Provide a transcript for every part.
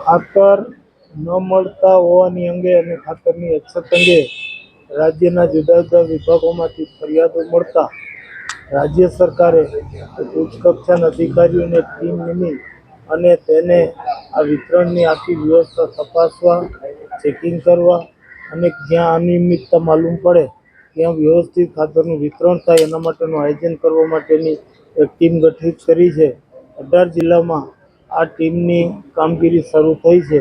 ખાતર ન મળતા હોવાની અંગે અને ખાતરની અછત અંગે રાજ્યના જુદા જુદા વિભાગોમાંથી ફરિયાદો મળતા રાજ્ય સરકારે ઉચ્ચ કક્ષાના અધિકારીઓને ટીમ નિમી અને તેને આ વિતરણની આખી વ્યવસ્થા તપાસવા, ચેકિંગ કરવા અને જ્યાં અનિયમિતતા માલુમ પડે ત્યાં વ્યવસ્થિત ખાતરનું વિતરણ થાય એના માટેનું આયોજન કરવા માટેની એક ટીમ ગઠિત કરી છે. અઢાર જિલ્લામાં આ ટીમની કામગીરી શરૂ થઈ છે.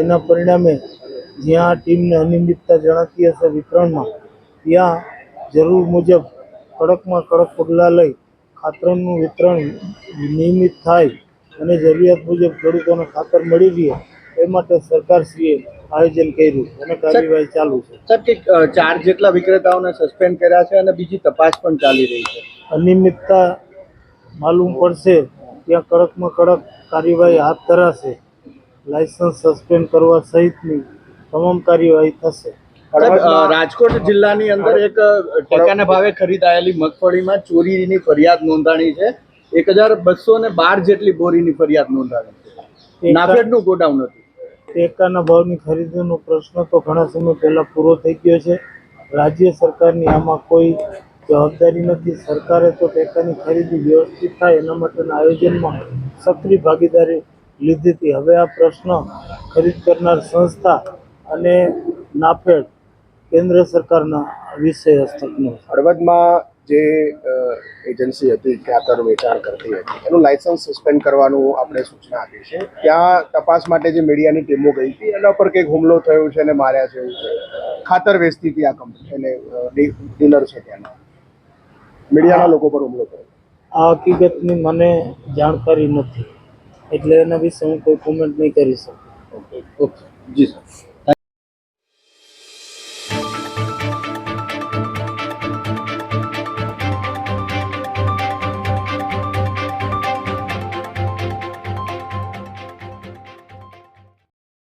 એના પરિણામે જ્યાં આ ટીમને અનિયમિતતા જણાતી હશે વિતરણમાં ત્યાં જરૂર મુજબ કડકમાં કડક પગલાં લઈ ખાતરનું વિતરણ નિયમિત થાય અને જરૂરિયાત મુજબ ખેડૂતોને ખાતર મળી રહે એ માટે સરકારશ્રીએ આયોજન કર્યું અને કાર્યવાહી ચાલુ છે. સર ચાર જેટલા વિક્રેતાઓને સસ્પેન્ડ કર્યા છે અને બીજી તપાસ પણ ચાલી રહી છે? અનિયમિતતા માલુમ પડશે ત્યાં કડકમાં કડક કાર્યવાહી હાથ ધરાશે. લાયસન્સ સસ્પેન્ડ કરવા સહિતની તમામ કાર્યવાહી થશે. રાજકોટ જિલ્લાની અંદર એક ટેકાના ભાવે ખરીદાયેલી મગફળીમાં ચોરીની ફરિયાદ નોંધાણી છે. એક હજાર બસો ને બાર જેટલી બોરીની ફરિયાદ નોંધાણી નાફેડનું ગોડાઉન હતું. ટેકાના ભાવની ખરીદીનો પ્રશ્ન તો ઘણા સમય પહેલા પૂરો થઈ ગયો છે. રાજ્ય સરકારની આમાં કોઈ જવાબદારી નથી. સરકારે તો ટેકાની ખરીદી વ્યવસ્થિત થાય એના માટેના આયોજનમાં સક્રિય ભાગીદારી લીધી હતી. હવે આ પ્રશ્ન ખરીદ કરનાર સંસ્થા અને નાફેડ કેન્દ્ર સરકારના વિષય હસ્તકનો હળવદમાં જે એજન્સી હતી ખાતર વેચાણ કરતી હતી, એનું લાયસન્સ સસ્પેન્ડ કરવાનું આપણે સૂચના આપી છે. ત્યાં તપાસ માટે જે મીડિયાની ટીમો ગઈ હતી, એના પર કંઈક હુમલો થયો છે અને માર્યા છે એવું છે. ખાતર વેચતી હતી આ કંપની ડી- ડીલર છે ત્યાંના. મીડિયાના લોકો પર હુમલો કર્યો. આ હકીકતની મને જાણકારી નથી. એટલે એના વિશે હું કોઈ કોમેન્ટ નહીં કરી શકું. ઓકે ઓકે જી સર